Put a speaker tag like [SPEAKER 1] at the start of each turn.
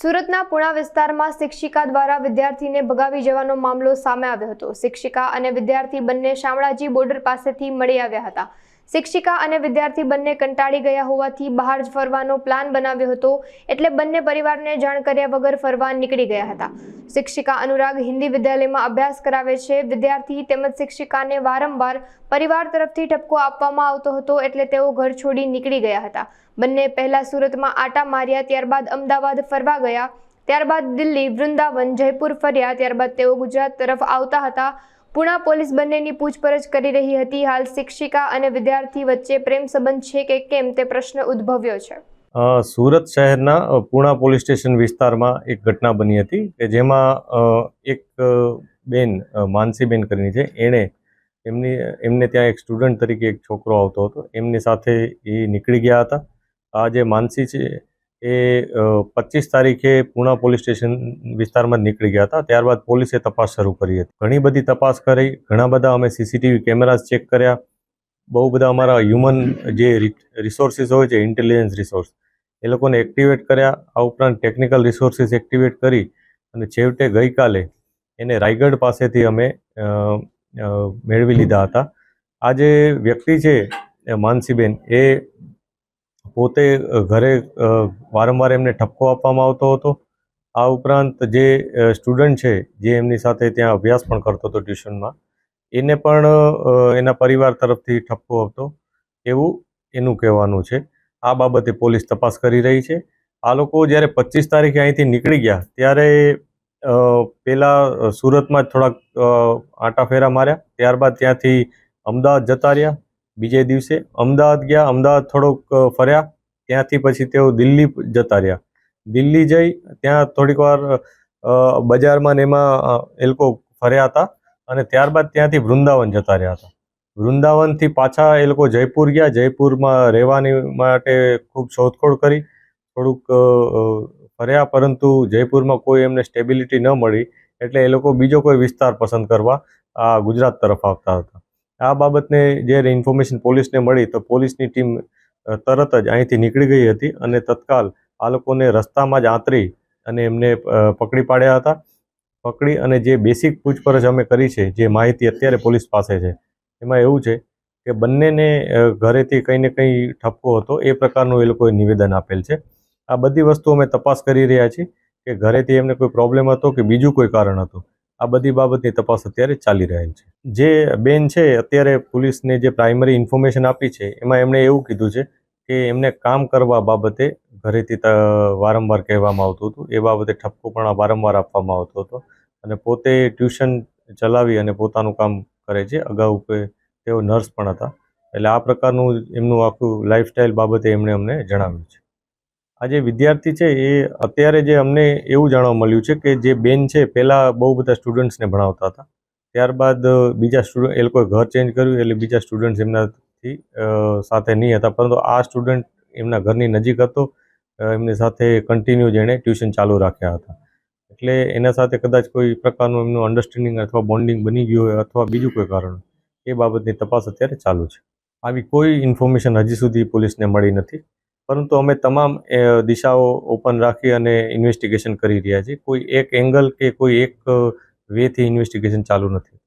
[SPEAKER 1] સુરતના પુણા વિસ્તારમાં શિક્ષિકા દ્વારા વિદ્યાર્થીને ભગાવી જવાનો મામલો સામે આવ્યો હતો. શિક્ષિકા અને વિદ્યાર્થી બંને શામળાજી બોર્ડર પાસેથી મળી આવ્યા હતા. શિક્ષિકા અને વિદ્યાર્થી બંને કંટાળી ગયા હોવાથી બહાર જ ફરવાનો પ્લાન બનાવ્યો હતો એટલે બંને પરિવારને જાણ કર્યા વગર ફરવા નીકળી ગયા હતા. શિક્ષિકા અનુરાગ હિન્દી વિદ્યાલયમાં અભ્યાસ કરાવે છે. વિદ્યાર્થી તેમજ શિક્ષિકાને વારંવાર પરિવાર તરફથી ઠપકો આપવામાં આવતો હતો એટલે તેઓ ઘર છોડી નીકળી ગયા હતા. બંને પહેલા સુરતમાં આટા માર્યા, ત્યારબાદ અમદાવાદ ફરવા ગયા. ત્યારબાદ દિલ્હી, વૃંદાવન, જયપુર ફર્યા. ત્યારબાદ તેઓ ગુજરાત તરફ આવતા હતા. પુણા પોલીસ બંનેની પૂછપરછ કરી રહી હતી. હાલ શિક્ષિકા અને વિદ્યાર્થી વચ્ચે પ્રેમ સંબંધ છે કે કેમ તે પ્રશ્ન ઉદ્ભવ્યો છે.
[SPEAKER 2] સુરત શહેરના પુણા પોલીસ સ્ટેશન વિસ્તારમાં એક ઘટના બની હતી કે જેમાં એક બેન માનસીબેન કરીને છે. એણે એમની, એમને ત્યાં એક સ્ટુડન્ટ તરીકે એક છોકરો આવતો હતો. એમની સાથે એ નીકળી ગયા હતા. આ જે માનસી છે એ પચીસ તારીખે પૂના પોલીસ સ્ટેશન વિસ્તારમાં નીકળી ગયા હતા. ત્યારબાદ પોલીસે તપાસ શરૂ કરી હતી. ઘણી બધી તપાસ કરી. ઘણા બધા અમે સીસીટીવી કેમેરાઝ ચેક કર્યા. બહુ બધા અમારા હ્યુમન જે રિસોર્સિસ હોય છે, ઇન્ટેલિજન્સ રિસોર્સ, એ લોકોને એક્ટિવેટ કર્યા. આ ઉપરાંત ટેકનિકલ રિસોર્સિસ એક્ટિવેટ કરી અને છેવટે ગઈકાલે એને રાયગઢ પાસેથી અમે મેળવી લીધા હતા. આ જે વ્યક્તિ છે માનસીબેન, એ પોતે ઘરે વારંવાર એમને ઠપકો આપવામાં આવતો હતો. આ ઉપરાંત જે સ્ટુડન્ટ છે, જે એમની સાથે ત્યાં અભ્યાસ પણ કરતો હતો ટ્યુશનમાં, એને પણ એના પરિવાર તરફથી ઠપકો આપતો. એવું એનું કહેવાનું છે. આ બાબતે પોલીસ તપાસ કરી રહી છે. આ લોકો જ્યારે પચીસ તારીખે અહીંથી નીકળી ગયા, ત્યારે પહેલાં સુરતમાં જ થોડાક આંટા ફેરા માર્યા. ત્યારબાદ ત્યાંથી અમદાવાદ જતા રહ્યા. બીજે દિવસે અમદાવાદ ગયા, અમદાવાદ થોડોક ફર્યા. ત્યાંથી પછી તેઓ દિલ્હી જતા રહ્યા. દિલ્હી જઈ, ત્યાં થોડીક વાર બજારમાં ને એમાં એ લોકો ફર્યા હતા અને ત્યારબાદ ત્યાંથી વૃંદાવન જતા રહ્યા હતા. વૃંદાવનથી પાછા એ લોકો જયપુર ગયા. જયપુરમાં રહેવાની માટે ખૂબ શોધખોળ કરી. થોડુંક ફર્યા, પરંતુ જયપુરમાં કોઈ એમને સ્ટેબિલિટી ન મળી. એટલે એ લોકો બીજો કોઈ વિસ્તાર પસંદ કરવા આ ગુજરાત તરફ આવતા હતા. આ બાબતને જ્યારે ઇન્ફોર્મેશન પોલીસને મળી તો પોલીસની ટીમ તરત જ અહીંથી નીકળી ગઈ હતી અને તત્કાલ આ લોકોને રસ્તામાં જ આંતરી અને એમને પકડી પાડ્યા હતા. પકડી અને જે બેસિક પૂછપરછ અમે કરી છે, જે માહિતી અત્યારે પોલીસ પાસે છે, એમાં એવું છે કે બંનેને ઘરેથી કંઈ ને કંઈ ઠપકો હતો, એ પ્રકારનું એ લોકોએ નિવેદન આપેલ છે. આ બધી વસ્તુ અમે તપાસ કરી રહ્યા છીએ કે ઘરેથી એમને કોઈ પ્રોબ્લેમ હતો કે બીજું કોઈ કારણ હતું? આ બધી બાબતની તપાસ અત્યારે ચાલી રહેલ છે. જે બેન છે, અત્યારે પોલીસને જે પ્રાઇમરી ઇન્ફોર્મેશન આપી છે, એમાં એમણે એવું કીધું છે કે એમને કામ કરવા બાબતે ઘરેથી વારંવાર કહેવામાં આવતું હતું. એ બાબતે ઠપકો પણ વારંવાર આપવામાં આવતો હતો અને પોતે ટ્યુશન ચલાવી અને પોતાનું કામ કરે છે. અગાઉ તેઓ નર્સ પણ હતા. એટલે આ પ્રકારનું એમનું આખું લાઈફસ્ટાઈલ બાબતે એમણે અમને જણાવ્યું છે. આ જે વિદ્યાર્થી છે, એ અત્યારે જે અમને એવું જાણવા મળ્યું છે કે જે બેન છે, પહેલાં બહુ બધા સ્ટુડન્ટ્સને ભણાવતા હતા. ત્યારબાદ બીજા સ્ટુડન્ટ, એ લોકોએ ઘર ચેન્જ કર્યું એટલે બીજા સ્ટુડન્ટ્સ એમનાથી સાથે નહીં હતા. પરંતુ આ સ્ટુડન્ટ એમના ઘરની નજીક હતો. એમની સાથે કન્ટિન્યુ જેણે ટ્યુશન ચાલુ રાખ્યા હતા. એટલે એના સાથે કદાચ કોઈ પ્રકારનું એમનું અન્ડરસ્ટેન્ડિંગ અથવા બોન્ડિંગ બની ગયું હોય અથવા બીજું કોઈ કારણ એ બાબતની તપાસ અત્યારે ચાલુ છે. આવી કોઈ ઇન્ફોર્મેશન હજી સુધી પોલીસને મળી નથી. પરંતુ અમે તમામ દિશાઓ ઓપન રાખી અને ઇન્વેસ્ટિગેશન કરી રહ્યા છીએ. કોઈ એક એંગલ કે કોઈ એક વેથી ઇન્વેસ્ટિગેશન ચાલુ નથી.